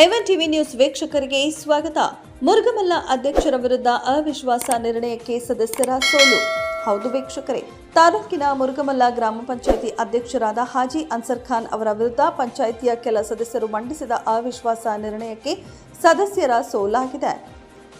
ಎವನ್ TV news ವೀಕ್ಷಕರಿಗೆ ಸ್ವಾಗತ. ಮುರುಗಮಲ್ಲ ಅಧ್ಯಕ್ಷರ ವಿರುದ್ಧ ಅವಿಶ್ವಾಸ ನಿರ್ಣಯಕ್ಕೆ ಸದಸ್ಯರ ಸೋಲು. ಹೌದು ವೀಕ್ಷಕರೇ, ತಾಲೂಕಿನ ಮುರುಗಮಲ್ಲ ಗ್ರಾಮ ಪಂಚಾಯಿತಿ ಅಧ್ಯಕ್ಷರಾದ ಹಾಜಿ ಅನ್ಸರ್ ಖಾನ್ ಅವರ ವಿರುದ್ಧ ಪಂಚಾಯಿತಿಯ ಕೆಲ ಸದಸ್ಯರು ಮಂಡಿಸಿದ ಅವಿಶ್ವಾಸ ನಿರ್ಣಯಕ್ಕೆ ಸದಸ್ಯರ ಸೋಲಾಗಿದೆ.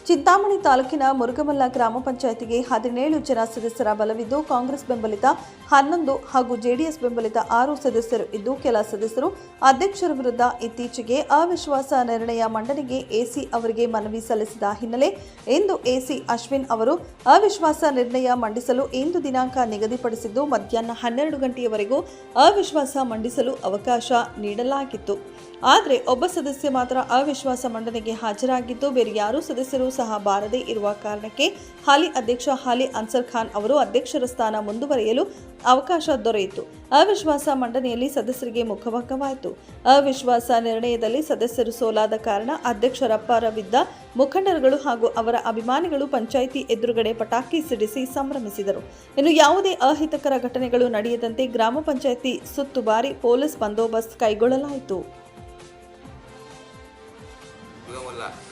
ಚಿಂತಾಮಣಿ ತಾಲೂಕಿನ ಮುರುಗಮಲ್ಲ ಗ್ರಾಮ ಪಂಚಾಯತಿಗೆ ಹದಿನೇಳು ಜನ ಸದಸ್ಯರ ಬಲವಿದ್ದು ಕಾಂಗ್ರೆಸ್ ಬೆಂಬಲಿತ ಹನ್ನೊಂದು ಹಾಗೂ ಜೆಡಿಎಸ್ ಬೆಂಬಲಿತ ಆರು ಸದಸ್ಯರು ಇದ್ದು ಕೆಲ ಸದಸ್ಯರು ಅಧ್ಯಕ್ಷರ ವಿರುದ್ಧ ಇತ್ತೀಚೆಗೆ ಅವಿಶ್ವಾಸ ನಿರ್ಣಯ ಮಂಡನೆಗೆ ಎಸಿ ಅವರಿಗೆ ಮನವಿ ಸಲ್ಲಿಸಿದ ಹಿನ್ನೆಲೆ ಇಂದು ಎಸಿ ಅಶ್ವಿನ್ ಅವರು ಅವಿಶ್ವಾಸ ನಿರ್ಣಯ ಮಂಡಿಸಲು ಇಂದು ದಿನಾಂಕ ನಿಗದಿಪಡಿಸಿದ್ದು ಮಧ್ಯಾಹ್ನ ಹನ್ನೆರಡು ಗಂಟೆಯವರೆಗೂ ಅವಿಶ್ವಾಸ ಮಂಡಿಸಲು ಅವಕಾಶ ನೀಡಲಾಗಿತ್ತು. ಆದರೆ ಒಬ್ಬ ಸದಸ್ಯ ಮಾತ್ರ ಅವಿಶ್ವಾಸ ಮಂಡನೆಗೆ ಹಾಜರಾಗಿದ್ದು ಬೇರೆ ಯಾರೂ ಸದಸ್ಯರು ಸಹ ಬಾರದೇ ಇರುವ ಕಾರಣಕ್ಕೆ ಹಾಲಿ ಅಧ್ಯಕ್ಷ ಹಾಲಿ ಅನ್ಸರ್ ಖಾನ್ ಅವರು ಅಧ್ಯಕ್ಷರ ಸ್ಥಾನ ಮುಂದುವರಿಯಲು ಅವಕಾಶ ದೊರೆಯಿತು. ಅವಿಶ್ವಾಸ ಮಂಡನೆಯಲ್ಲಿ ಸದಸ್ಯರಿಗೆ ಮುಖಭಂಗವಾಯಿತು ಅವಿಶ್ವಾಸ ನಿರ್ಣಯದಲ್ಲಿ ಸದಸ್ಯರು ಸೋಲಾದ ಕಾರಣ ಅಧ್ಯಕ್ಷರ ಪರವಿದ್ದ ಮುಖಂಡರುಗಳು ಹಾಗೂ ಅವರ ಅಭಿಮಾನಿಗಳು ಪಂಚಾಯಿತಿ ಎದುರುಗಡೆ ಪಟಾಕಿ ಸಿಡಿಸಿ ಸಂಭ್ರಮಿಸಿದರು. ಇನ್ನು ಯಾವುದೇ ಅಹಿತಕರ ಘಟನೆಗಳು ನಡೆಯದಂತೆ ಗ್ರಾಮ ಪಂಚಾಯಿತಿ ಸುತ್ತುಬಾರಿ ಪೊಲೀಸ್ ಬಂದೋಬಸ್ತ್ ಕೈಗೊಳ್ಳಲಾಯಿತು.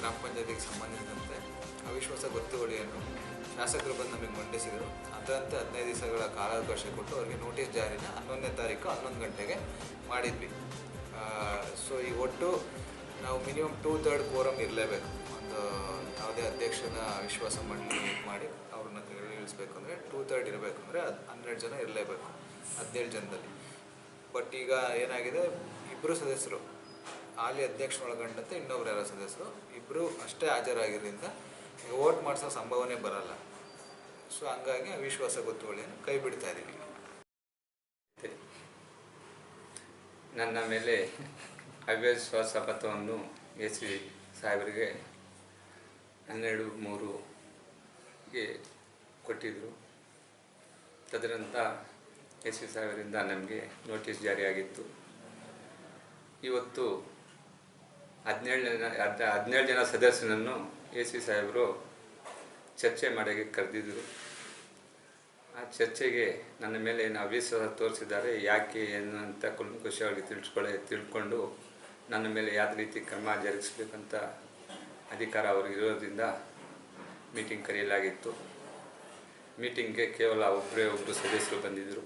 ಗ್ರಾಮ ಪಂಚಾಯತಿಗೆ ಸಂಬಂಧಿಸಿದಂತೆ ಅವಿಶ್ವಾಸ ಗೊತ್ತುವಳಿಯನ್ನು ಶಾಸಕರು ಬಂದು ನಮಗೆ ಮಂಡಿಸಿದರು. ಅದರಂತೆ ಹದಿನೈದು ದಿವಸಗಳ ಕಾಲಾವಕಾಶ ಕೊಟ್ಟು ಅವರಿಗೆ ನೋಟಿಸ್ ಜಾರಿನ ಹನ್ನೊಂದನೇ ತಾರೀಕು ಹನ್ನೊಂದು ಗಂಟೆಗೆ ಮಾಡಿದ್ವಿ. ಸೊ ಈ ಒಟ್ಟು ನಾವು ಮಿನಿಮಮ್ ಟೂ ತರ್ಡ್ ಕೋರಮ್ ಇರಲೇಬೇಕು. ಒಂದು ಯಾವುದೇ ಅಧ್ಯಕ್ಷನ ವಿಶ್ವಾಸ ಮಂಡಳಿ ಮಾಡಿ ಅವ್ರನ್ನ ಇಳಿಸ್ಬೇಕು ಅಂದರೆ ಟೂ ತರ್ಡ್ ಇರಬೇಕು ಅಂದರೆ ಅದು ಹನ್ನೆರಡು ಜನ ಇರಲೇಬೇಕು ಹದಿನೇಳು ಜನದಲ್ಲಿ. ಬಟ್ ಈಗ ಏನಾಗಿದೆ? ಇಬ್ಬರು ಸದಸ್ಯರು. ಹಾಲಿ ಅಧ್ಯಕ್ಷ ಒಳಗೊಂಡಂತೆ ಇನ್ನೊಬ್ರು ಯಾರೋ ಸದಸ್ಯರು. ಇಬ್ಬರು ಅಷ್ಟೇ ಹಾಜರಾಗಿರೋದ್ರಿಂದ ವೋಟ್ ಮಾಡಿಸೋ ಸಂಭವನೆ ಬರಲ್ಲ. ಸೊ ಹಂಗಾಗಿ ಅವಿಶ್ವಾಸ ಗೊತ್ತುವಳಿಯನ್ನು ಕೈ ಬಿಡ್ತಾ ಇದ್ದೀವಿ ನನ್ನ ಮೇಲೆ ಅವಿಶ್ವಾಸ ಪತ್ರವನ್ನು ಎಸ್ ವಿ ಸಾಹೇಬರಿಗೆ ಹನ್ನೆರಡು ಮೂರುಗೆ ಕೊಟ್ಟಿದ್ದರು ತದನಂತರ ಎ ಸಿ ಸಾಹೇಬರಿಂದ ನಮಗೆ ನೋಟಿಸ್ ಜಾರಿಯಾಗಿತ್ತು. ಇವತ್ತು ಹದಿನೇಳು ಜನ ಹದ್ ಹದಿನೇಳು ಜನ ಸದಸ್ಯರನ್ನು ಎ ಸಿ ಸಾಹೇಬರು ಚರ್ಚೆ ಮಾಡೋಕ್ಕೆ ಕರೆದಿದ್ದರು. ಆ ಚರ್ಚೆಗೆ ನನ್ನ ಮೇಲೆ ಏನು ಅವಿಶ್ವಾಸ ತೋರಿಸಿದ್ದಾರೆ, ಯಾಕೆ ಏನು ಅಂತ ಕುಲಂಕುಷವಾಗಿ ತಿಳ್ಸ್ಕೊಳ್ಳೆ, ತಿಳ್ಕೊಂಡು ನನ್ನ ಮೇಲೆ ಯಾವ ರೀತಿ ಕ್ರಮ ಜರುಗಿಸ್ಬೇಕಂತ ಅಧಿಕಾರ ಅವ್ರಿಗೆ ಇರೋದ್ರಿಂದ ಮೀಟಿಂಗ್ ಕರೆಯಲಾಗಿತ್ತು. ಮೀಟಿಂಗ್ಗೆ ಕೇವಲ ಒಬ್ಬರೇ ಒಬ್ಬರು ಸದಸ್ಯರು ಬಂದಿದ್ದರು.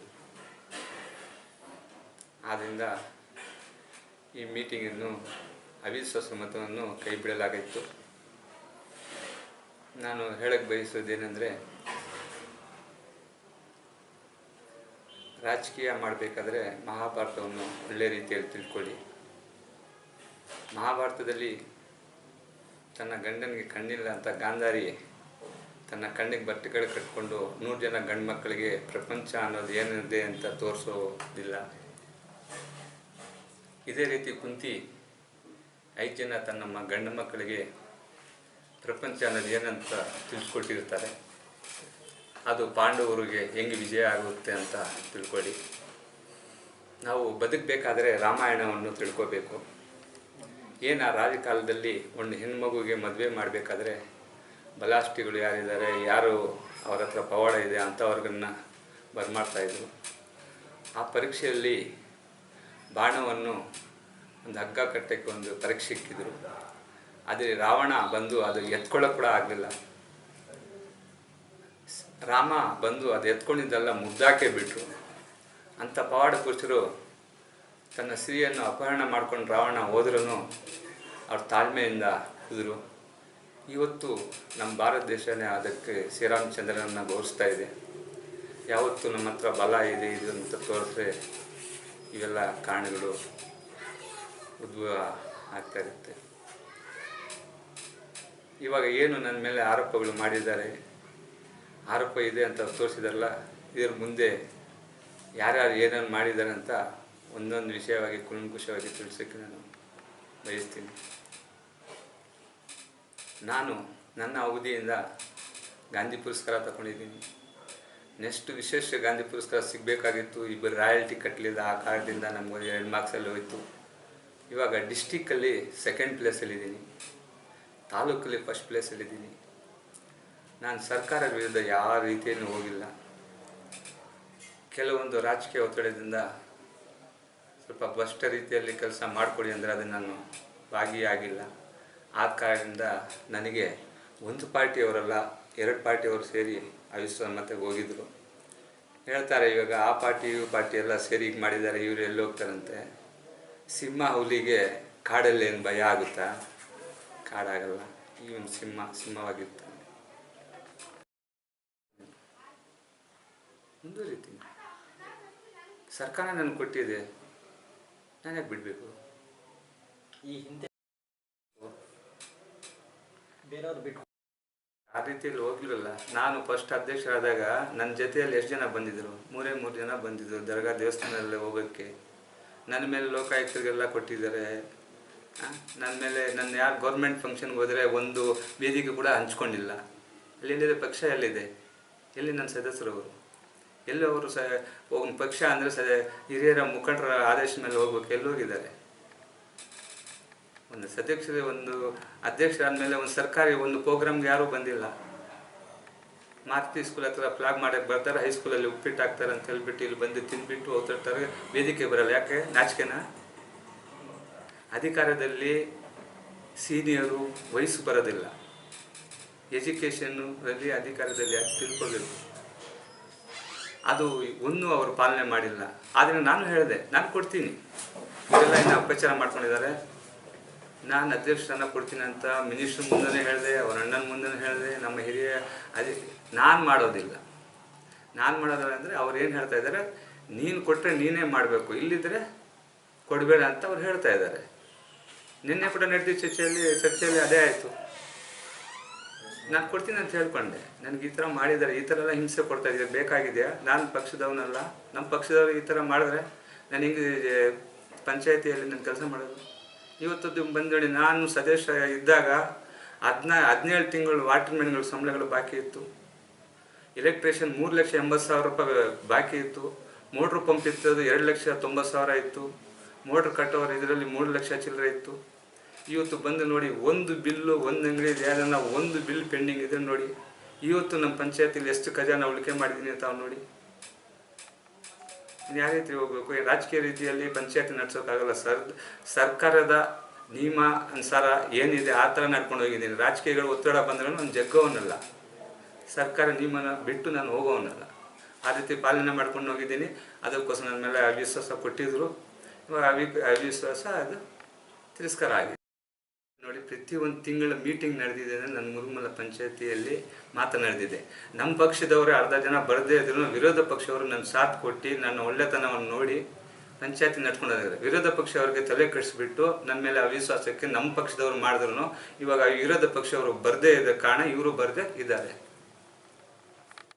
ಆದ್ದರಿಂದ ಈ ಮೀಟಿಂಗನ್ನು ಅವಿಶ್ವಾಸ ಮತವನ್ನು ಕೈ ಬಿಡಲಾಗಿತ್ತು. ನಾನು ಹೇಳಕ್ಕೆ ಬಯಸೋದೇನೆಂದರೆ ರಾಜಕೀಯ ಮಾಡಬೇಕಾದ್ರೆ ಮಹಾಭಾರತವನ್ನು ಒಳ್ಳೆಯ ರೀತಿಯಲ್ಲಿ ತಿಳ್ಕೊಳ್ಳಿ. ಮಹಾಭಾರತದಲ್ಲಿ ತನ್ನ ಗಂಡನಿಗೆ ಕಣ್ಣಿಲ್ಲ ಅಂತ ಗಾಂಧಾರಿ ತನ್ನ ಕಣ್ಣಿಗೆ ಬಟ್ಟೆಗಳು ಕಟ್ಕೊಂಡು ನೂರು ಜನ ಗಂಡು ಮಕ್ಕಳಿಗೆ ಪ್ರಪಂಚ ಅನ್ನೋದು ಏನಿದೆ ಅಂತ ತೋರಿಸೋದಿಲ್ಲ. ಇದೇ ರೀತಿ ಕುಂತಿ ಐದು ಜನ ತನ್ನ ಮ ಗಂಡು ಮಕ್ಕಳಿಗೆ ಪ್ರಪಂಚ ಅನ್ನೋದು ಏನಂತ ತಿಳಿಸ್ಕೊಟ್ಟಿರ್ತಾರೆ. ಅದು ಪಾಂಡವರಿಗೆ ಹೆಂಗೆ ವಿಜಯ ಆಗುತ್ತೆ ಅಂತ ತಿಳ್ಕೊಳ್ಳಿ. ನಾವು ಬದುಕಬೇಕಾದ್ರೆ ರಾಮಾಯಣವನ್ನು ತಿಳ್ಕೋಬೇಕು. ಏನು ಆ ರಾಜಕಾಲದಲ್ಲಿ ಒಂದು ಹೆಣ್ಮಗುಗೆ ಮದುವೆ ಮಾಡಬೇಕಾದ್ರೆ ಬಲಾಷ್ಟಿಗಳು ಯಾರಿದ್ದಾರೆ, ಯಾರು ಅವರ ಹತ್ರ ಪವಾಡ ಇದೆ ಅಂಥವ್ರಿಗನ್ನು ಬರ್ಮಾಡ್ತಾಯಿದ್ರು ಆ ಪರೀಕ್ಷೆಯಲ್ಲಿ ಬಾಣವನ್ನು ಒಂದು ಹಗ್ಗ ಕಟ್ಟಕ್ಕೆ ಒಂದು ಪರೀಕ್ಷೆ ಇಕ್ಕಿದ್ರು. ಆದರೆ ರಾವಣ ಬಂದು ಅದು ಎತ್ಕೊಳ್ಳೋಕೆ ಕೂಡ ಆಗಲಿಲ್ಲ. ರಾಮ ಬಂದು ಅದು ಎತ್ಕೊಂಡಿದ್ದೆಲ್ಲ ಮುದ್ದಾಕೆ ಬಿಟ್ಟರು ಅಂಥ ಪವಾಡ ಪುರುಷರು ತನ್ನ ಸ್ತ್ರೀಯನ್ನು ಅಪಹರಣ ಮಾಡ್ಕೊಂಡು ರಾವಣ ಹೋದ್ರೂ ಅವ್ರ ತಾಳ್ಮೆಯಿಂದ ಇದ್ರು ಇವತ್ತು ನಮ್ಮ ಭಾರತ ದೇಶನೇ ಅದಕ್ಕೆ ಶ್ರೀರಾಮಚಂದ್ರನನ್ನು ಗೌರವಿಸ್ತಾ ಇದೆ. ಯಾವತ್ತು ನಮ್ಮ ಹತ್ರ ಬಲ ಇದೆ, ಇದು ಅಂತ ತೋರಿಸ್ರೆ ಇವೆಲ್ಲ ಕಾರಣಗಳು ಉದ್ಭವ ಆಗ್ತಾ ಇರುತ್ತೆ. ಇವಾಗ ಏನು ನನ್ನ ಮೇಲೆ ಆರೋಪಗಳು ಮಾಡಿದ್ದಾರೆ? ಆರೋಪ ಇದೆ ಅಂತ ತೋರಿಸಿದಾರಲ್ಲ, ಇದರ ಮುಂದೆ ಯಾರ್ಯಾರು ಏನೇನು ಮಾಡಿದ್ದಾರೆ ಅಂತ ಒಂದೊಂದು ವಿಷಯವಾಗಿ ಕುಲಂಕುಷವಾಗಿ ತಿಳಿಸೋಕ್ಕೆ ನಾನು ಬಯಸ್ತೀನಿ. ನಾನು ನನ್ನ ಅವಧಿಯಿಂದ ಗಾಂಧಿ ಪುರಸ್ಕಾರ ತಗೊಂಡಿದ್ದೀನಿ. ನೆಕ್ಸ್ಟ್ ವಿಶೇಷ ಗಾಂಧಿ ಪುರಸ್ಕಾರ ಸಿಗಬೇಕಾಗಿತ್ತು. ಇಬ್ಬರು ರಾಯಲ್ಟಿ ಕಟ್ಟಲಿಲ್ಲ ಆ ಕಾರಣದಿಂದ ನಮ್ಗೆ ಎರಡು ಮಾರ್ಕ್ಸಲ್ಲಿ ಹೋಯಿತು. ಇವಾಗ ಡಿಸ್ಟಿಕ್ಕಲ್ಲಿ ಸೆಕೆಂಡ್ ಪ್ಲೇಸಲ್ಲಿದ್ದೀನಿ ತಾಲೂಕಲ್ಲಿ ಫಸ್ಟ್ ಪ್ಲೇಸಲ್ಲಿದ್ದೀನಿ ನಾನು ಸರ್ಕಾರದ ವಿರುದ್ಧ ಯಾವ ರೀತಿಯನ್ನು ಹೋಗಿಲ್ಲ. ಕೆಲವೊಂದು ರಾಜಕೀಯ ಒತ್ತಡದಿಂದ ಸ್ವಲ್ಪ ಭ್ರಷ್ಟ ರೀತಿಯಲ್ಲಿ ಕೆಲಸ ಮಾಡಿಕೊಡಿ ಅಂದರೆ ಅದು ನಾನು ಭಾಗಿಯಾಗಿಲ್ಲ. ಆದ ಕಾರಣದಿಂದ ನನಗೆ ಒಂದು ಪಾರ್ಟಿಯವರಲ್ಲ, ಎರಡು ಪಾರ್ಟಿಯವರು ಸೇರಿ ಅವಿಶ್ವಾಸ ಮತ್ತೆ ಹೋಗಿದ್ರು. ಹೇಳ್ತಾರೆ, ಇವಾಗ ಆ ಪಾರ್ಟಿ ಇವ್ರ ಪಾರ್ಟಿ ಎಲ್ಲ ಸೇರಿ ಈಗ ಮಾಡಿದ್ದಾರೆ, ಇವರು ಎಲ್ಲಿ ಹೋಗ್ತಾರಂತೆ? ಸಿಂಹ ಹುಲಿಗೆ ಕಾಡಲ್ಲಿ ಏನು ಭಯ ಆಗುತ್ತಾ? ಕಾಡಾಗಲ್ಲ ಒಂದು ಸಿಂಹ ಸಿಂಹವಾಗಿರ್ತಾನೆ ರೀತಿ. ಸರ್ಕಾರ ನನ್ನ ಕೊಟ್ಟಿದೆ. ನಾನು ಬಿಡಬೇಕು? ಈ ಹಿಂದೆ ಬೇರೆಯವ್ರು ಬಿಟ್ಟು ಆ ರೀತಿಯಲ್ಲಿ ಹೋಗ್ಲಿಲ್ಲ. ನಾನು ಫಸ್ಟ್ ಅಧ್ಯಕ್ಷರಾದಾಗ ನನ್ನ ಜೊತೆಯಲ್ಲಿ ಎಷ್ಟು ಜನ ಬಂದಿದ್ದರು ಮೂರೇ ಮೂರು ಜನ ಬಂದಿದ್ದರು ದರ್ಗಾ ದೇವಸ್ಥಾನದಲ್ಲಿ ಹೋಗೋಕ್ಕೆ. ನನ್ನ ಮೇಲೆ ಲೋಕಾಯುಕ್ತರಿಗೆಲ್ಲ ಕೊಟ್ಟಿದ್ದಾರೆ. ನನ್ನ ಮೇಲೆ ನನ್ನ ಯಾರು ಗೌರ್ಮೆಂಟ್ ಫಂಕ್ಷನ್ಗೆ ಹೋದರೆ ಒಂದು ವೇದಿಕೆ ಕೂಡ ಹಂಚ್ಕೊಂಡಿಲ್ಲ. ಎಲ್ಲಿದೆ ಪಕ್ಷ ಎಲ್ಲಿದೆ? ಎಲ್ಲಿ ನನ್ನ ಸದಸ್ಯರು ಅವರು? ಎಲ್ಲಿ ಅವರು ಸ ಒಂದು ಪಕ್ಷ ಅಂದರೆ ಸ, ಹಿರಿಯರ ಮುಖಂಡರ ಆದೇಶ ಮೇಲೆ ಹೋಗ್ಬೇಕು, ಎಲ್ಲಿ ಹೋಗಿದ್ದಾರೆ? ಒಂದು ಸದಸ್ಯರ ಒಂದು ಅಧ್ಯಕ್ಷರಾದ್ಮೇಲೆ ಒಂದು ಸರ್ಕಾರಿ ಒಂದು ಪ್ರೋಗ್ರಾಮ್ಗೆ ಯಾರೂ ಬಂದಿಲ್ಲ. ಮಾರ್ತಿ ಸ್ಕೂಲ್ ಹತ್ರ ಫ್ಲಾಗ್ ಮಾಡಕ್ಕೆ ಬರ್ತಾರೆ ಹೈಸ್ಕೂಲಲ್ಲಿ ಉಪ್ಪಿಟ್ಟು ಹಾಕ್ತಾರೆ ಅಂತ ಹೇಳ್ಬಿಟ್ಟು ಇಲ್ಲಿ ಬಂದು ತಿಂದ್ಬಿಟ್ಟು ಹೋಗ್ತಿರ್ತಾರೆ, ವೇದಿಕೆ ಬರಲ್ಲ. ಯಾಕೆ? ನಾಚಿಕೆನಾ? ಅಧಿಕಾರದಲ್ಲಿ ಸೀನಿಯರು ವಯಸ್ಸು ಬರೋದಿಲ್ಲ ಎಜುಕೇಷನ್ನಲ್ಲಿ ಅಧಿಕಾರದಲ್ಲಿ ಅದು ಅದು ಒಂದು ಅವರು ಪಾಲನೆ ಮಾಡಿಲ್ಲ. ಆದರೆ ನಾನು ಹೇಳಿದೆ, ನಾನು ಕೊಡ್ತೀನಿ. ಇವರೆಲ್ಲ ಇನ್ನು ಅಪಚಾರ ಮಾಡ್ಕೊಂಡಿದ್ದಾರೆ. ನಾನು ಅಧ್ಯಕ್ಷರನ್ನ ಕೊಡ್ತೀನಿ ಅಂತ ಮಿನಿಸ್ಟ್ರ್ ಮುಂದೆ ಹೇಳಿದೆ, ಅವ್ರ ಅಣ್ಣನ ಮುಂದೆ ಹೇಳಿದೆ, ನಮ್ಮ ಹಿರಿಯ ಅದೇ ನಾನು ಮಾಡೋದಿಲ್ಲ. ನಾನು ಮಾಡೋದಿಲ್ಲ ಅಂದರೆ ಅವ್ರು ಏನು ಹೇಳ್ತಾ ಇದ್ದಾರೆ? ನೀನು ಕೊಟ್ಟರೆ ನೀನೇ ಮಾಡಬೇಕು ಇಲ್ಲಿದ್ದರೆ ಕೊಡಬೇಡ ಅಂತ ಅವ್ರು ಹೇಳ್ತಾ ಇದ್ದಾರೆ. ನಿನ್ನೆ ಕೂಡ ನಡೆದ ಚರ್ಚೆಯಲ್ಲಿ ಚರ್ಚೆಯಲ್ಲಿ ಅದೇ ಆಯಿತು. ನಾನು ಕೊಡ್ತೀನಿ ಅಂತ ಹೇಳ್ಕೊಂಡೆ. ನನಗೆ ಈ ಥರ ಮಾಡಿದ್ದಾರೆ. ಈ ಥರ ಎಲ್ಲ ಹಿಂಸೆ ಕೊಡ್ತಾ ಇದ್ದಾರೆ ಬೇಕಾಗಿದೆಯಾ? ನಾನು ಪಕ್ಷದವನಲ್ಲ. ನಮ್ಮ ಪಕ್ಷದವ್ರು ಈ ಥರ ಮಾಡಿದ್ರೆ ನಾನು ಹಿಂಗೆ ಪಂಚಾಯತಿಯಲ್ಲಿ ನಾನು ಕೆಲಸ ಮಾಡೋದು? ಇವತ್ತದ್ದು ಬಂದೇಳಿ ನಾನು ಸದಸ್ಯ ಇದ್ದಾಗ ಹದಿನಾ, ಹದಿನೇಳು ತಿಂಗಳು ವಾಟರ್ ಮ್ಯಾನ್ಗಳ ಸಂಬಳಗಳು ಬಾಕಿ ಇತ್ತು. ಎಲೆಕ್ಟ್ರಿಷಿಯನ್ ಮೂರು ಲಕ್ಷ ಎಂಬತ್ತು ಸಾವಿರ ರೂಪಾಯಿ ಬಾಕಿ ಇತ್ತು. ಮೋಟ್ರ್ ಪಂಪ್ ಇತ್ತು ಎರಡು ಲಕ್ಷ ತೊಂಬತ್ತು ಸಾವಿರ ಇತ್ತು. ಮೋಟ್ರ್ ಕಟ್ಟೋರು ಇದರಲ್ಲಿ ಮೂರು ಲಕ್ಷ ಚಿಲ್ಲರೆ ಇತ್ತು. ಇವತ್ತು ಬಂದು ನೋಡಿ ಒಂದು ಬಿಲ್ಲು, ಒಂದು ಅಂಗಡಿ ಯಾರನ್ನ ಒಂದು ಬಿಲ್ ಪೆಂಡಿಂಗ್ ಇದೆ ನೋಡಿ. ಇವತ್ತು ನಮ್ಮ ಪಂಚಾಯತಿಲಿ ಎಷ್ಟು ಖಜಾನ ಉಳಿಕೆ ಮಾಡಿದ್ದೀನಿ ಅಂತ ಅವ್ನು ನೋಡಿ. ಯಾವ ರೀತಿ ಹೋಗ್ಬೇಕು? ರಾಜಕೀಯ ರೀತಿಯಲ್ಲಿ ಪಂಚಾಯತ್ ನಡೆಸೋಕ್ಕಾಗಲ್ಲ. ಸರ್, ಸರ್ಕಾರದ ನಿಯಮ ಅನುಸಾರ ಏನಿದೆ ಆ ಥರ ನಡ್ಕೊಂಡು ಹೋಗಿದ್ದೀನಿ. ರಾಜಕೀಯಗಳು ಒತ್ತಡ ಬಂದರೂ ನಾನು ಜಗ್ಗೋವನ್ನಲ್ಲ ಸರ್ಕಾರ ನಿಯಮನ ಬಿಟ್ಟು ನಾನು ಹೋಗೋವನ್ನಲ್ಲ ಆ ರೀತಿ ಪಾಲನೆ ಮಾಡ್ಕೊಂಡು ಹೋಗಿದ್ದೀನಿ. ಅದಕ್ಕೋಸ್ಕರ ನನ್ನ ಮೇಲೆ ಅವಿಶ್ವಾಸ ಕೊಟ್ಟಿದ್ರು. ಇವಾಗ ಅವಿ ಅವಿಶ್ವಾಸ ಅದು ತಿರಸ್ಕಾರ ಆಗಿದೆ. ಪ್ರತಿ ಒಂದು ತಿಂಗಳ ಮೀಟಿಂಗ್ ನಡೆದಿದೆ ಅಂದರೆ ನನ್ನ ಮುರುಮಲ ಪಂಚಾಯತಿಯಲ್ಲಿ ಮಾತನಾಡಿದೆ ನಮ್ಮ ಪಕ್ಷದವರು ಅರ್ಧ ಜನ ಬರದೇ ಇದ್ರು, ವಿರೋಧ ಪಕ್ಷವರು ನನ್ನ ಸಾಥ್ ಕೊಟ್ಟು, ನನ್ನ ಒಳ್ಳೆತನವನ್ನು ನೋಡಿ ಪಂಚಾಯತಿ ನಡ್ಕೊಂಡು ವಿರೋಧ ವಿರೋಧ ಪಕ್ಷವರಿಗೆ ತಲೆ ಕೆಡಿಸ್ಬಿಟ್ಟು ನನ್ನ ಮೇಲೆ ಅವಿಶ್ವಾಸಕ್ಕೆ ನಮ್ಮ ಪಕ್ಷದವರು ಮಾಡಿದ್ರು. ಇವಾಗ ವಿರೋಧ ಪಕ್ಷವರು ಬರದೇ ಇದ್ದ ಕಾರಣ ಇವರು ಬರದೇ ಇದ್ದಾರೆ.